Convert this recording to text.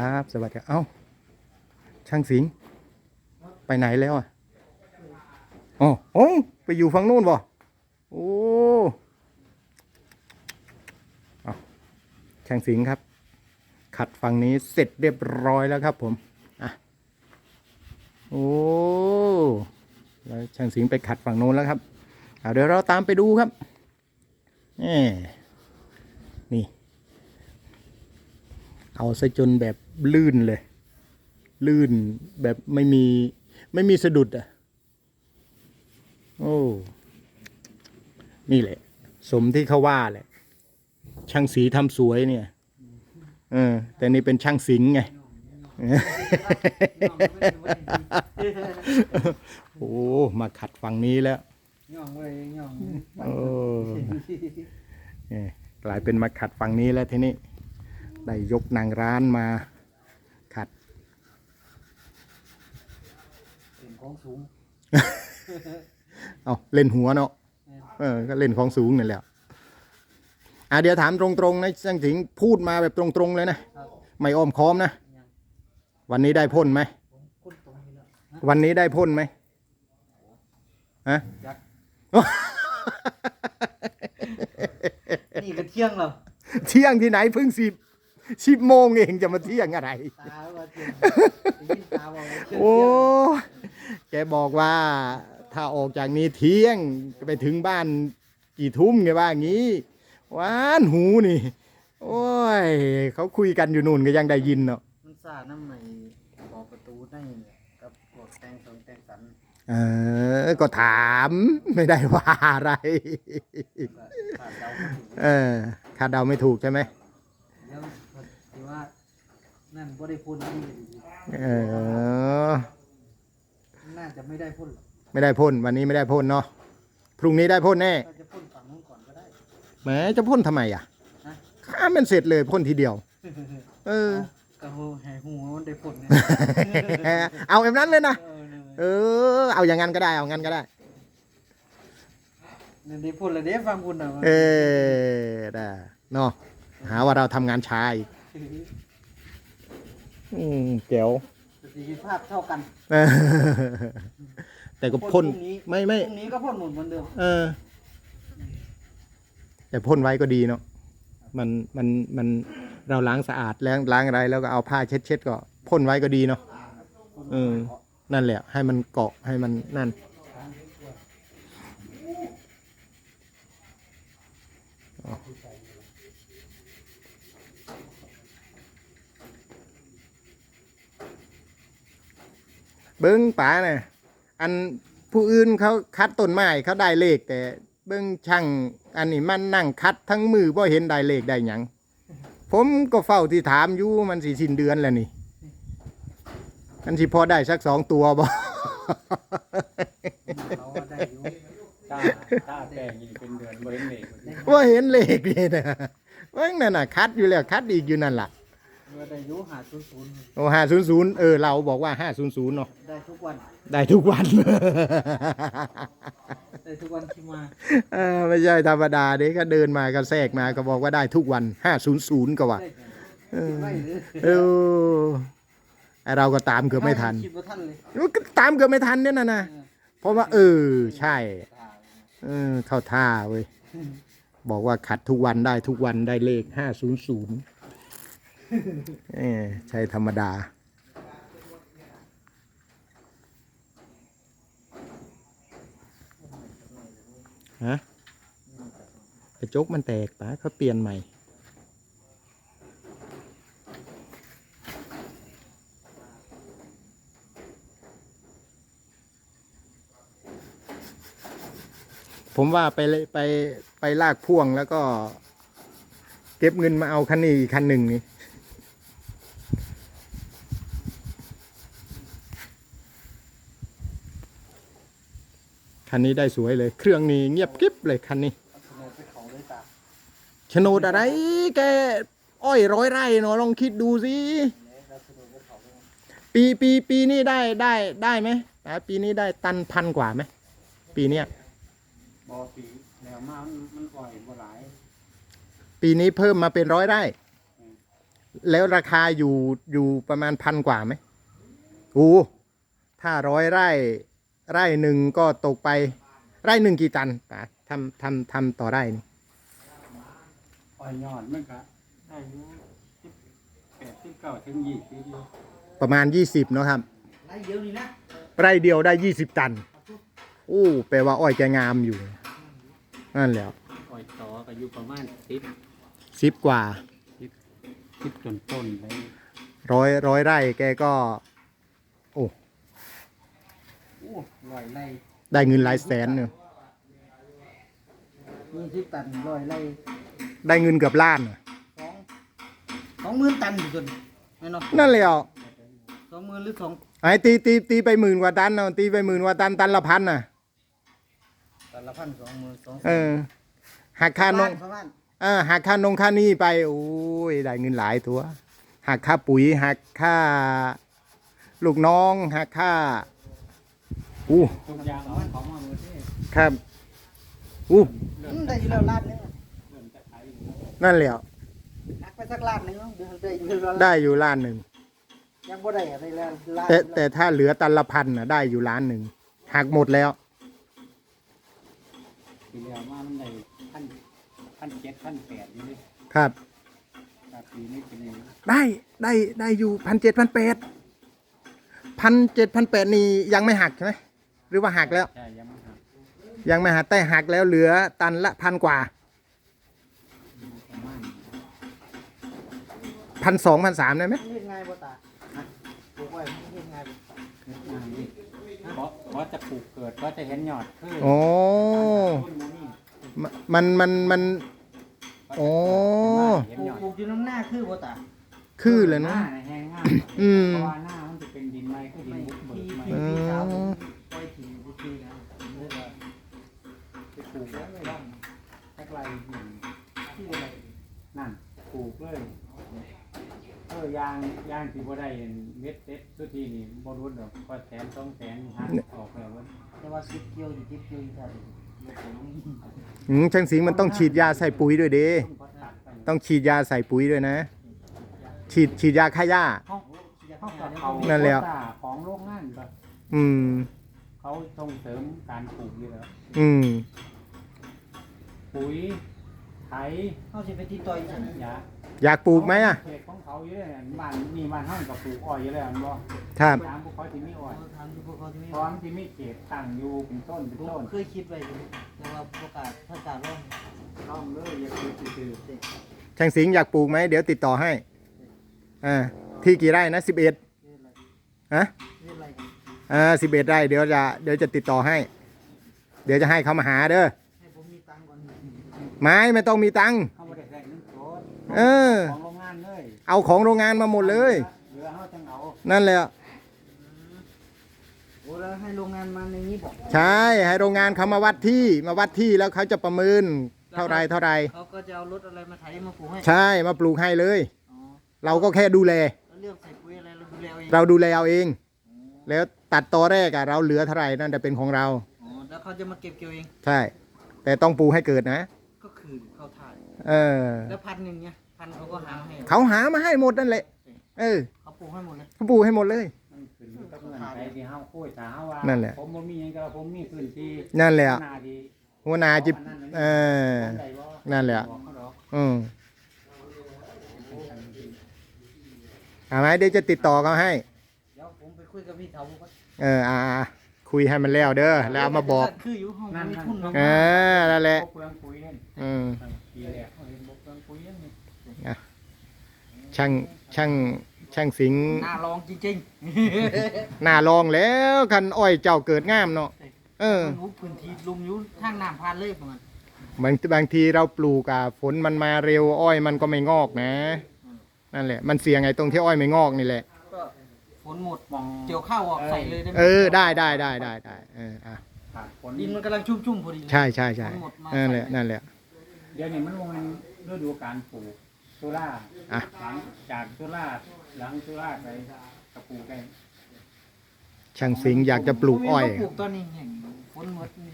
ครับสวัสดีครับเอ้า ช่างสิง ไปไหนแล้วอะอ๋อโอ้ไปอยู่ฝั่งนู้นบ่โอ้เอาช่างสิงครับ ขัดฝั่งนี้เสร็จเรียบร้อยแล้วครับผมอะโอ้แล้วช่างสิงไปขัดฝั่งโน้นแล้วครับเอาเดี๋ยวเราตามไปดูครับแหมนี่ เอาซะจนแบบ ลื่นเลย ลื่นแบบไม่มี ไม่มีสะดุดอะ โอ้ นี่แหละ สมที่เขาว่าแหละ ช่างสีทำสวยเนี่ย เออ แต่นี่เป็นช่างสิงห์ไง โอ้ มาขัดฝั่งนี้แล้วย่องเลยย่องโอ้นี่กลายเป็นมาขัดฝั่งนี้แล้วทีนี้ ได้ยกนางร้านมาขัด เป็น ของสูงเอาเล่นหัวเนาะเออก็เล่นของสูงนั่นแหละอะเดี๋ยวถามตรงๆนะช่างถิงพูดมาแบบตรงๆเลยนะครับไม่อ้อมค้อมนะยังวันนี้ได้พ่นไหมผมคุ้นตรงนี้แล้วฮะวันนี้ได้พ่นไหมฮะยักษ์นี่ก็เที่ยงแล้วเที่ยงที่ไหนเพิ่งสิบ สิบโมงเองจะมาเที่ยงอะไร ตาว่าเที่ยงได้ยินตาบอกว่าเที่ยงโอ้ แกบอกว่าถ้าออกจากนี้เที่ยงไปถึงบ้านกี่ทุ่มไงว่างี้ หวานหูนี่ โอ้ย เขาคุยกันอยู่นู่นก็ยังได้ยินเนาะมันซ่าน้ำใหม่บอกประตูได้เนี่ยกับพวกแตงสงแตงสันเออ ก็ถามไม่ได้ว่าอะไรขาดเดาไม่ถูกเออคาดเดาไม่ถูกใช่ไหมเดี๋ยวที่ว่า นั่นบ่ได้พูดนี่เออ น่าจะไม่ได้พูดหรอกไม่ได้พ่นวันนี้ไม่ได้พ่นเนาะพรุ่งนี้ได้พ่นแน่ถ้าจะพูดฝั่งนู้นก่อนก็ได้ แหมจะพ่นทำไมอะฮะข้ามมันเสร็จเลยพ่นทีเดียว เออ ก็หูแห่หูมันได้พูดเนี่ยเอาแบบนั้นเลยนะเออเนี่ยเออ เอาอย่างนั้นก็ได้เอางั้นก็ได้เนี่ยได้พูดเลยเด้ฟังคุณนะเออได้เนาะหาว่าเราทำงานช้าอีก อืมเจ๋วประสิทธิภาพเท่ากันเออแต่ก็พ่นพรุ่งนี้ไม่ไม่พรุ่งนี้ก็พ่นหมดเหมือนเดิมเออ แต่พ่นไว้ก็ดีเนาะมันมันมันเราล้างสะอาดแล้วล้างอะไรแล้วก็เอาผ้าเช็ดเช็ดๆก็พ่นไว้ก็ดีเนาะเออนั่นแหละ ให้มันเกาะให้มันนั่น เบิ้งป๋าเนี่ยอันผู้อื่นเขาคัดต้นไม้เขาได้เลข แต่เบิ้งช่างอันนี้มันนั่งคัดทั้งมือเพราะเห็นได้เลขได้หยังผมก็เฝ้าที่ถามอยู่มันสิสิ้นเดือนแล้วนี่มันสิพอได้สักสองตัวบ่เขาก็ได้อยู่ตาตาแดงนี่เป็นเดือนบริเวณเหล็กว่าเห็นเลขนี่นะเบิ้งนั่นน่ะคัดอยู่แล้วคัดอีกอยู่นั่นล่ะก็ ได้อยู่หาศูนย์ศูนย์โอ้ห้าศูนย์ศูนย์เออเราบอกว่าห้าศูนย์ศูนย์เนาะได้ทุกวัน ได้ทุกวัน ได้ทุกวันที่มาเออไม่ใช่ธรรมดาเด็กก็เดินมาก็แทรกมาก็บอกว่าได้ทุกวันห้าศูนย์ศูนย์ก็ว่าได้เออไม่หรือเออไอเราก็ตามเกือบไม่ทันคิดว่าท่านเลยก็ตามเกือบไม่ทันเนี่ยนะนะเพราะว่า เออ ใช่ เออเข้าท่าเว้ยบอกว่าขัดทุกวันได้ทุกวันได้เลขห้าศูนย์ศูนย์ เออใช่ธรรมดา ฮะ กระจกมันแตกปะเขาเปลี่ยนใหม่ ผมว่าไปไปไปลากพ่วงแล้วก็ เก็บเงินมาเอาคันนี้อีกคันหนึ่งนี่ คันนี้ได้สวยเลย เครื่องนี้เงียบกริบเลยคันนี้โฉนดไปเขาเลยตาโฉนดอะไรแกอ้อยร้อยไร่เนาะลองคิดดูสิปีปีปีนี้ได้ได้ได้ไหมปีนี้ได้ตันพันกว่าไหมปีเนี้ยบอปีแนวมามันอ่อยบ่หลายปีนี้เพิ่มมาเป็นร้อยไร่ แล้วราคาอยู่อยู่ประมาณพันกว่าไหมโอ้ถ้าร้อยไร่ ไร่หนึ่งก็ตกไป ไร่หนึ่งกี่ตันป๋าทำทำทำต่อไร่นี่อ้อยยอดมันก็ได้อยู่สิบแปดสิบเก้าถึงยี่สิบอยู่ประมาณยี่สิบเนาะครับไรเดียวนี่นะไร่เดียวได้ยี่สิบตันโอ้แปลว่าอ้อยแกงามอยู่ นั่นแหล้วอ้อยต่อก็อยู่ประมาณสิบสิบกว่าสิบต้นต้นๆไป ร้อยร้อยไร่แกก็ โอ้ โอ้ ลอยไรได้เงินหลายแสนเนี่ยยี่สิบตันลอยไรได้เงินเกือบล้านน่ะสองสองหมื่นตันอยู่จนแน่นอนนั่นแหล้วสองหมื่นหรือสองไอ้ตีตีตีไปหมื่นกว่าตันเนาะตีไปหมื่นกว่าตันตันละพันน่ะ ตันละพันสองหมื่นสองเออหักค่านงประมาณเออหักค่านงค่าหนี้ไปโอ้ยได้เงินหลายตัวหักค่าปุ๋ยหักค่า ลูกน้องหักค่า อู้ทุกอย่างเอาของมาเมื่อที่ครับอู้อืมได้อยู่แล้วล้านหนึงอะเริ่มจะขายนั่นแหล้วหักไปสักล้านหนึงเนาะเดือนได้อยู่แล้วได้อยู่ล้านหนึ่งยังบ่ได้อะไรแล้วล้านแต่แต่ถ้าเหลือตันละพันน่ะได้อยู่ล้านหนึ่งหักหมดแล้วปีแล้วมามันได้พันพันเจ็ดพันแปดอยู่เลยครับแต่ปีนี้เป็นยังไงได้ได้ได้อยู่พันเจ็ดพันแปดพันเจ็ดพันแปดนี่ยังไม่หักใช่ไหมห รือว่าหักแล้ว ใช่ยังไม่หักยังไม่หักแต่หักแล้วเหลือตันละพันกว่าประมาณพันสองพันสามได้ไหมเฮ็ดง่ายบ่ตาฮะปลูกไว้เฮ็ดง่ายบ่เม็ดงานนี่เพราะเพราะจะปลูกเกิดก็จะเห็นยอดคือโอ้ต้นมันนี่มันมันมันโอ้ เห็นปลูยกอดปลูกอยู่น้ำหน้าคือบ่ตาคือเลยหนะ น้าแห้งง่ายอืม เพราะว่าหน้ามันจะเป็นดินไม้คือดิไม่นบุกเบิพี่กไม้พี่พี่สาวผมปล่อยทิ้งทุกทีนะ ไปปลูกแล้วร่องแค่ไรหนึ่ง ที่อะไร นั่นปลูกเลยเออ ยางยางที่บ่ได้เม็ดเต็ดทุกทีนี่บ่รุดดอกก็แสนสองแสนหักออกแล้วเว้ยแต่ว่าสิบเกี่ยวอยู่สิบเกี่ยวอยู่ท่านเดี๋ยวผมลงอืมช่างสิงห์มันต้องฉีดยาใส่ปุ๋ยด้วยเด้ต้นก็ตัดไปต้องฉีดยาใส่ปุ๋ยด้วยนะ ฉีดฉีดยาฆ่าหญ้า เขาอยากเขาให้กับได้เขานั่นแหละโควต้าของโรงงานแบบอืม เขาส่งเสริมการปลูกอยู่แล้วอืม ปุ๋ยไถเขาสิไปติดต่ออีกซั่นยา อยากปลูกไหมอะเขตของเขาอยู่เลยบ้านมีบ้านห้างกับปลูกอ้อยอยู่แล้วอันบ่ครับถามพวกเขาที่มีอ้อยเขาทำอยู่พวกเขาที่มีพร้อมที่มีเขตตั้งอยู่เป็นต้นเป็นผมต้นเคยคิดไว้อยู่แต่ว่าประกาศถ้าการร้องร่องเลยอย่าคือคือช่างสิงห์อยากปลูกไหมเดี๋ยวติดต่อให้อ่าที่กี่ไร่นะสิบเอ็ดเรื่องอะไรฮะเรื่องอะไรกันอ่าสิบเอ็ดไร่เดี๋ยวจะเดี๋ยวจะติดต่อให้ เดี๋ยวจะให้เขามาหาเด้อให้ผมมีตังค์ก่อนไม้ไม่ต้องมีตังค์ เออ ของโรงงานเลยเอาของโรงงานมาหมดเลย เหลือเขาจังเอานั่นแหละโอ้แล้วให้โรงงานมาในนี้บอกใช่ให้โรงงานเขามาวัดที่มาวัดที่แล้วเขาจะประเมินเท่าไรเท่าไรเขาก็จะเอารถอะไรมาไถมาปลูกให้ใช่มาปลูกให้เลย อ๋อเราก็แค่ดูแล แล้วเลือกใส่ปุ๋ยอะไรเราดูแลเอาเองเราดูแลเอาเอง แล้วตัดตอแรกอะเราเหลือเท่าไหร่นั่นจะเป็นของเรา อ๋อแล้วเขาจะมาเก็บเกี่ยวเอง ใช่ แต่ต้องปลูกให้เกิดนะ ก็คือเขาถ่าย เออ แล้วพันหนึ่งเนี่ย พันเขาก็หามาให้เขาหามาให้หมดนั่นแหละ เออเขาปลูกให้หมดเลยเขาปลูกให้หมดเลย มันขึ้นอยู่กับเงินไปที่เฮาคุยถ้าเฮาว่านั่นแหละ ผมบ่มีหยังก็ผมมีพื้นที่นั่นแหละ หน้าที่หัวหนาจิบเออ ได้บ่นั่นแหละ บอกเขาดอกอืมเอาไหมเดี๋ยวจะติดต่อเขาให้ เดี๋ยวผมไปคุยกับพี่เถาก่อนเอออ่าคุยให้มันแล้วเด้อ แล้วเอามาบอก คืออยู่ห้องมีทุนเออ นั่นแหละบ่เปลืองปุ๋ยเล่นอืม ปีแรกเขาเห็นบ่เปลืองปุ๋ยเล่นนี่ ช่างช่างช่างสิงห์น่าลองจริงหน้าลองแล้วคันอ้อยเจ้าเกิดงามเนาะเอๆอ มันรู้พื้นที่ลุมอยู่ทางน้ำพานเลยประมาณบางบางทีเราปลูกอะฝนมันมาเร็วอ้อยมันก็ไม่งอกนะ นั่นแหละ มันเสี่ยงไงตรงที่อ้อยไม่งอกนี่แหละ ก็ฝนหมดมองเกี่ยวข้าวออกใส่เลยได้ไหมเออได้ได้ได้ได้ได้เอออะขาดฝนดินมันกำลังชุ่มๆพอดีเลยใช่ใช่ใช่ทั้งหมดมานั่นแหละใส่นั่นแหละ เดี๋ยวนี้มันบ่แม่นฤดูการปลูก ตุลาอะ หลังจากตุลาหลังตุลาไปก็ปลูกได้ช่างสิงห์อยากจะปลูกอ้อยผมก็ปลูกตอนนี้แห่งฝนหมดนี่ไหม